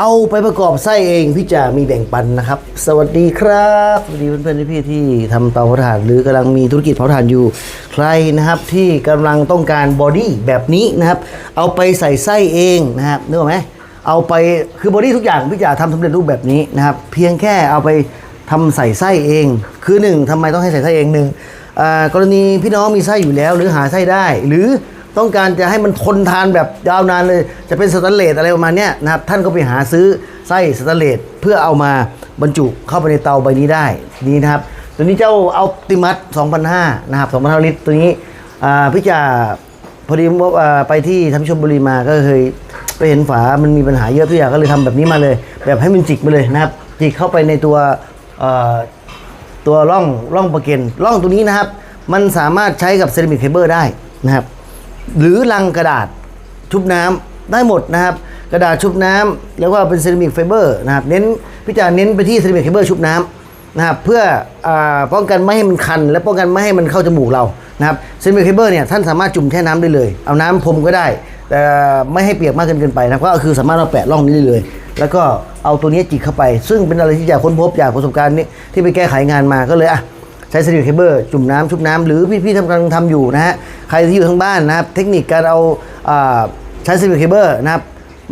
เตาไปประกอบไส้เองพี่จะมีแบ่งปันนะครับ สวัสดีครับสวัสดีเพื่อนๆพี่ที่ทำเตาเผาถ่าน หรือกำลังมีธุรกิจเผาถ่านอยู่ใครนะครับที่กำลังต้องการบอดี้แบบนี้นะครับ เอาไปใส่ไส้เองนะครับนึกออกไหมเอาไปคือบอดี้ทุกอย่างพี่จะทำสำเร็จรูปแบบนี้นะครับ เพียงแค่เอาไปทำใส่ไส้เอง คือหนึ่งทำไมต้องให้ใส่ไส้เองหนึ่งกรณีพี่น้องมีไส้อยู่แล้ว หรือหาไส้ได้หรือ ต้องการจะให้มันทนทานแบบยาวนานเลย จะเป็นสแตนเลสอะไรประมาณนี้นะครับ ท่านก็ไปหาซื้อไส้สแตนเลสเพื่อเอามาบรรจุเข้าไปในเตาใบนี้ได้นี่นะครับ ตัวนี้เจ้าเอาติมัส2,500นะครับ2,500ลิตรตัวนี้พี่จ่าพอดีว่าไปที่ทำชมบุรีมาก็เคยไปเห็นฝามันมีปัญหาเยอะพี่จ่าก็เลยทำแบบนี้มาเลย แบบให้มันจิกมาเลยนะครับ จิกเข้าไปในตัวตัวร่องร่องประเก็นร่องตัวนี้นะครับ มันสามารถใช้กับเซรามิกไฟเบอร์ได้นะครับ หรือลังกระดาษชุบน้ำได้หมดนะครับ กระดาษชุบน้ำแล้วก็เป็นเซรามิกไฟเบอร์นะครับเน้นพี่จาเน้นไปที่เซรามิกไฟเบอร์ชุบน้ำนะครับเพื่ออป้องกันไม่ให้มันคัน และป้องกันไม่ให้มันเข้าจมูกเรานะครับเซรามิกไฟเบอร์เนี่ยท่านสามารถจุ่มแช่น้ำได้เลย เอาน้ำพรมก็ได้แต่ไม่ให้เปียกมากเกินเกินไปนะก็คือสามารถเอาแปะร่องนี้ได้เลย แล้วก็เอาตัวนี้จิกเข้าไป ซึ่งเป็นอะไรที่อยากค้นพบจากประสบการณ์นี้ที่ไปแก้ไขงานมาก็เลยอะ ใช้สลิปเคเบิลจุ่มน้ำชุบน้ำหรือพี่ๆทำกำลังทำอยู่นะฮะใครที่อยู่ทั้งบ้านนะครับ เทคนิคการเอาอใช้สลิปเคเบิลนะครับ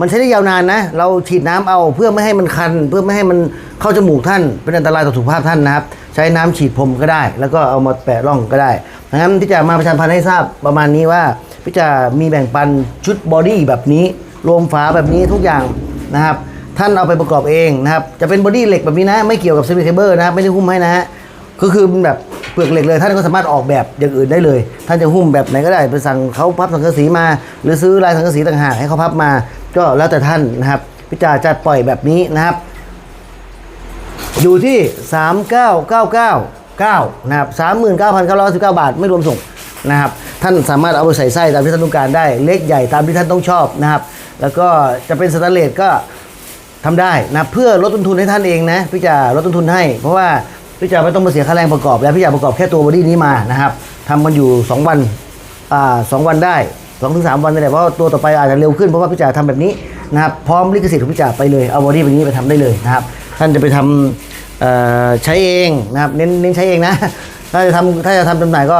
มันใช้ได้ยาวนานนะ เราฉีดน้ำเอาเพื่อไม่ให้มันคัน เพื่อไม่ให้มันเข้าจมูกท่าน เป็นอันตรายต่อสุขภาพท่านนะครับ ใช้น้ำฉีดพรมก็ได้ แล้วก็เอามาแปะร่องก็ได้ดังนั้นที่จะมาประชาสัมพันธ์ให้ทราบประมาณนี้ว่าพี่จะมีแบ่งปันชุดบอดี้แบบนี้รวมฝาแบบนี้ทุกอย่างนะครับ ท่านเอาไปประกอบเองนะครับ จะเป็นบอดี้เหล็กแบบนี้นะ ไม่เกี่ยวกับสลิปเคเบิลนะครับไม่ได้หุ้มให้นะฮะ ก็คือมันแบบเปลือกเหล็กเลยท่านก็สามารถออกแบบอย่างอื่นได้เลย ท่านจะหุ้มแบบไหนก็ได้ไปสั่งเขาพับสังกะสีมา หรือซื้อลายสังกะสีต่างหากให้เขาพับมา ก็แล้วแต่ท่านนะครับ พิจารจะปล่อยแบบนี้นะครับ อยู่ที่3999นะครับ39,919 บาทไม่รวมส่งนะครับ ท่านสามารถเอาไปใส่ไส้ตามที่ท่านต้องการได้ เล็กใหญ่ตามที่ท่านต้องชอบนะครับ แล้วก็จะเป็นสแตนเลสก็ทำได้นะเพื่อลดต้นทุนให้ท่านเองนะพี่จะลดต้นทุนให้ เพราะว่า พี่จะไม่ต้องมาเสียค่าแรงประกอบแล้วพี่จะประกอบแค่ตัวบอดี้นี้มานะครับทำมันอยู่ 2 วันอ่าสองวันได้2อถึงสวันนี่แหละเพราะตัวต่อไปอาจจะเร็วขึ้นเพราะว่าพี่จะทำแบบนี้นะครับพร้อมลิขสิทธิ์ของพี่จะไปเลยเอาบอดี้แบบนี้ไปทำได้เลยนะครับท่านจะไปทำใช้เองนะครับเน้นเน้นใช้เองนะ ถ้าจะทำถ้าจะทำจำหน่ายก็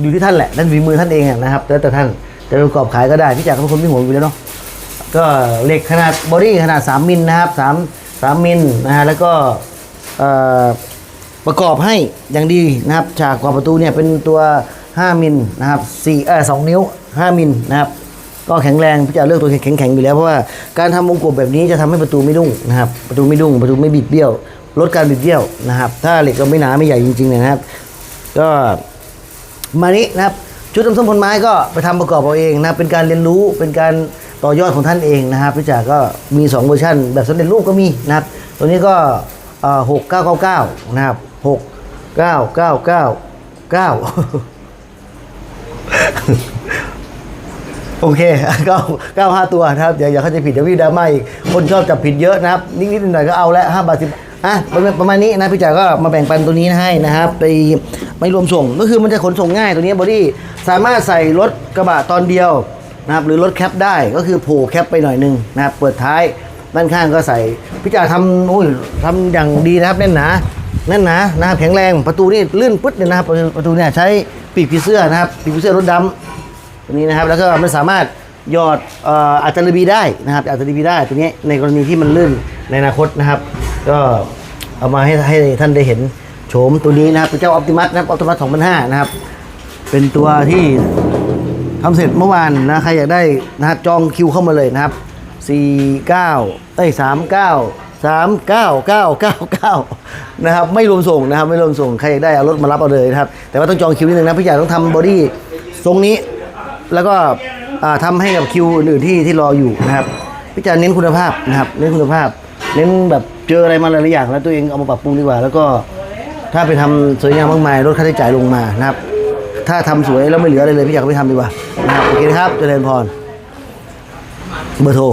อยู่ที่ท่านแหละนั่นฝีมือท่านเองนะครับแล้วแต่ท่านจะประกอบขายก็ได้พี่จ๋าเป็นคนที่ห่วงอยู่แล้วเนาะก็เหล็กขนาดบอดี้ขนาด 3 มิลนะครับ3 3มิลนะฮะแล้วก็ ประกอบให้อย่างดีนะครับ ฉากกรอบประตูเนี่ยเป็นตัว 5 มิลนะครับ4เออ2นิ้ว 5 มิลนะครับก็แข็งแรงพี่จ๋าเลือกตัวแข็งๆอยู่แล้วเพราะว่าการทำวงกลมแบบนี้จะทำให้ประตูไม่ดุ้งนะครับประตูไม่ดุ้งประตูไม่บิดเบี้ยว ลดการบิดเบี้ยวนะครับ ถ้าเหล็กเราไม่หนาไม่ใหญ่จริงๆนะครับ ก็มานี้นะครับชุดน้ำส้มผลไม้ก็ไปทำประกอบเอาเองนะเป็นการเรียนรู้เป็นการต่อยอดของท่านเองนะครับพี่จ๋าก็มี 2 เวอร์ชันแบบสำเร็จรูปก็มีนะครับตัวนี้ก็ หกเก้าเก้าเก้านะครับหกเก้าเก้าเก้าเก้าโอเคเก้าเก้าห้าตัวนะครับ อย่าอย่าเข้าใจผิดเดี๋ยววิดราม่าอีก คนชอบจับผิดเยอะนะครับ นิดๆหน่อยก็เอาล้วห้าบาทสิบอะประมาณประมาณนี้นะพี่จ๋าก็มาแบ่งปันตัวนี้ให้นะครับไปไม่รวมส่งก็คือมันจะขนส่งง่ายตัวนี้บอดี้สามารถใส่รถกระบะตอนเดียวนะครับหรือรถแคปได้ก็คือโผล่แคปไปหน่อยนึงนะครับเปิดท้าย ด้านข้างก็ใส่พี่จ๋าทำโอ้ยทำอย่างดีนะครับแน่นหนาแน่นหนานะครับแข็งแรงประตูนี่ลื่นปึ๊ดเลยนะครับประตูเนี่ยใช้ปีกผีเสื้อนะครับปีกผีเสื้อรถดำตัวนี้นะครับแล้วก็มันสามารถหยอดอ่ออัตราบีได้นะครับอัตราบีได้ตัวนี้ในกรณีที่มันลื่นในอนาคตนะครับ ก็เอามาให้ให้ท่านได้เห็นโฉมตัวนี้นะครับเป็นเจ้าออ t ติมัสนะครับออ t ติมัส2005นะครับเป็นตัวที่ทำเสร็จเมื่อวานนะใครอยากได้นะครับจองคิวเข้ามาเลยนะครับ 49เอ้ย39 399999นะครับไม่รวมส่งนะครับไม่รวมส่งใครอยากได้เอารถมารับเอาเลยนะครับแต่ว่าต้องจองคิวนิดนึงนะพี่ใหญ่ต้องทำบอดี้ทรงนี้ แล้วก็ทำาให้กับคิวอื่นๆที่ที่รออยู่นะครับพี่จะเน้นคุณภาพนะครับเน้นคุณภาพ เน้นแบบเจออะไรมาหลายๆอย่าง แล้วตัวเองเอามาปรับปรุงดีกว่า แล้วก็ถ้าไปทำสวยงามมากมายลดค่าใช้จ่ายลงมานะครับ ถ้าทำสวยแล้วไม่เหลืออะไรเลยพี่อยากไปทำดีกว่านะครับโอเคครับเจริญพรเบอร์โทร